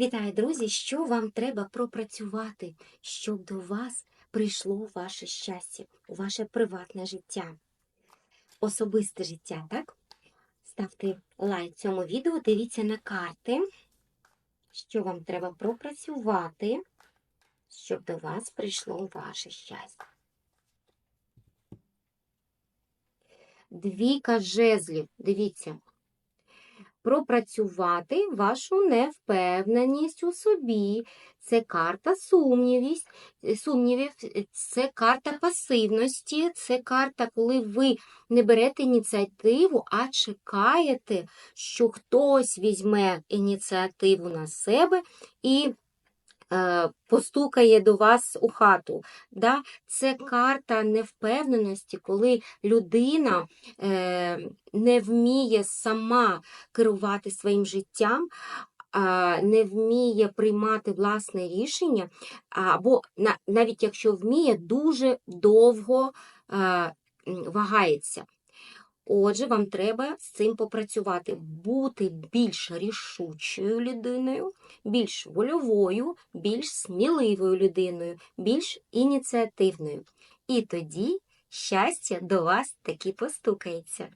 Вітаю, друзі! Що вам треба пропрацювати, щоб до вас прийшло ваше щастя, ваше приватне життя, особисте життя, так? Ставте лайк цьому відео, дивіться на карти, що вам треба пропрацювати, щоб до вас прийшло ваше щастя. Двійка жезлів, дивіться пропрацювати вашу невпевненість у собі. Це карта е, сумнівів, е, це карта пасивності, це карта, коли ви не берете ініціативу, а чекаєте, що хтось візьме ініціативу на себе і постукає до вас у хату. Да? Це карта невпевненості, коли людина е, не вміє сама керувати своїм життям, не вміє приймати власне рішення, або навіть якщо вміє, дуже довго е, вагається. Отже, вам треба з цим попрацювати, бути більш рішучою людиною, більш вольовою, більш сміливою людиною, більш ініціативною. І тоді щастя до вас таки постукається.